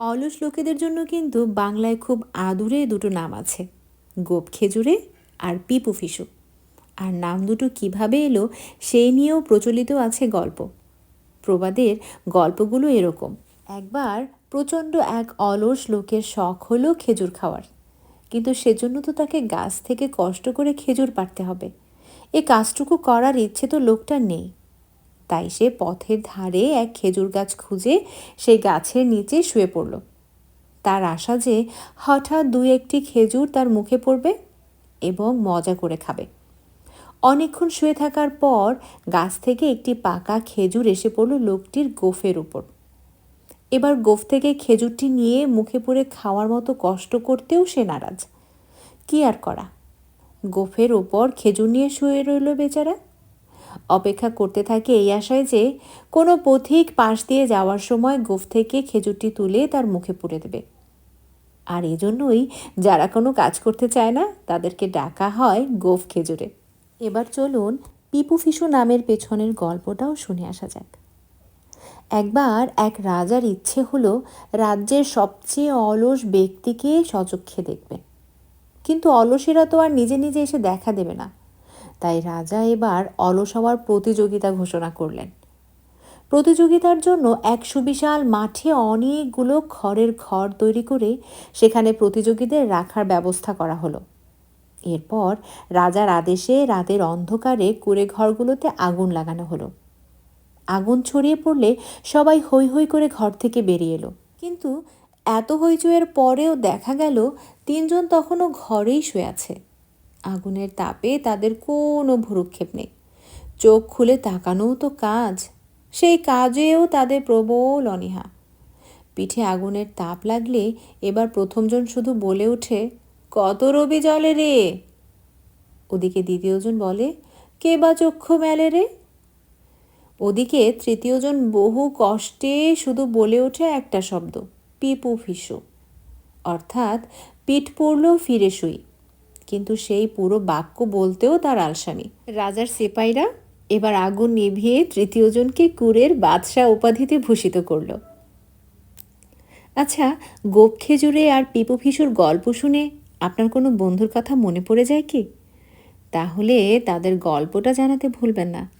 অলস লোকেদের জন্য কিন্তু বাংলায় খুব আদুরে দুটো নাম আছে। গোপ খেজুরে আর পিপু ফিসু। আর নাম দুটো কীভাবে এলো সেই নিয়েও প্রচলিত আছে গল্প। প্রবাদের গল্পগুলো এরকম। একবার প্রচণ্ড এক অলস লোকের শখ হলো খেজুর খাওয়ার। কিন্তু সেজন্য তো তাকে গাছ থেকে কষ্ট করে খেজুর পাড়তে হবে। এ কাজটুকু করার ইচ্ছে তো লোকটার নেই। তাই সে পথের ধারে এক খেজুর গাছ খুঁজে সেই গাছের নিচে শুয়ে পড়ল। তার আশা যে হঠাৎ দুই একটি খেজুর তার মুখে পড়বে এবং মজা করে খাবে। অনেকক্ষণ শুয়ে থাকার পর গাছ থেকে একটি পাকা খেজুর এসে পড়ল লোকটির গোফের উপর। এবার গোফ থেকে খেজুরটি নিয়ে মুখে পড়ে খাওয়ার মতো কষ্ট করতেও সে নারাজ। কি আর করা? গোফের ওপর খেজুর নিয়ে শুয়ে রইল বেচারা। অপেক্ষা করতে থাকে এই আশায় যে কোনো পথিক পাশ দিয়ে যাওয়ার সময় গোফ থেকে খেজুরটি তুলে তার মুখে পুড়ে দেবে। আর এজন্যই যারা কোনো কাজ করতে চায় না, তাদেরকে ডাকা হয় গোফ খেজুরে। এবার চলুন পিপু ফিসু নামের পেছনের গল্পটাও শুনে আসা যাক। একবার এক রাজার ইচ্ছে হলো রাজ্যের সবচেয়ে অলস ব্যক্তিকে সচক্ষে দেখবেন কিন্তু অলসেরা তো আর নিজে নিজে এসে দেখা দেবে না। তাই রাজা এবার অলস হওয়ার প্রতিযোগিতা ঘোষণা করলেন। প্রতিযোগিতার জন্য এক সুবিশাল মাঠে অনেকগুলো খড়ের ঘর তৈরি করে সেখানে প্রতিযোগীদের রাখার ব্যবস্থা করা হলো। এরপর রাজার আদেশে রাতের অন্ধকারে কুড়ে ঘরগুলোতে আগুন লাগানো হলো। আগুন ছড়িয়ে পড়লে সবাই হৈ হৈ করে ঘর থেকে বেরিয়ে এলো। কিন্তু এত হইচইয়ের পরেও দেখা গেল, তিনজন তখনও ঘরেই শুয়ে আছে। আগুনের তাপে তাদের কোনো ভ্রুক্ষেপ নেই। চোখ খুলে তাকানোও তো কাজ, সেই কাজেও তাদের প্রবল অনীহা। পিঠে আগুনের তাপ লাগলে এবার প্রথমজন শুধু বলে ওঠে, কত রবি জলে রে? ওদিকে দ্বিতীয়জন বলে, কে বা চক্ষু মেলে রে? ওদিকে তৃতীয়জন বহু কষ্টে শুধু বলে ওঠে একটা শব্দ, পিপু ফিসু। অর্থাৎ পিঠ পড়লেও ফিরে শুই। কিন্তু সেই পুরো বাক্য বলতেও তার আলসামি। রাজার সিপাইরা এবার আগুন নিভিয়ে তৃতীয়জনকে কুরের বাদশাহ উপাধিতে ভূষিত করল। আচ্ছা গোপ খেজুরে আর পিপু ফিসুর গল্প শুনে আপনার কোনো বন্ধুর কথা মনে পড়ে যায় কি? তাহলে তাদের গল্পটা জানাতে ভুলবেন না।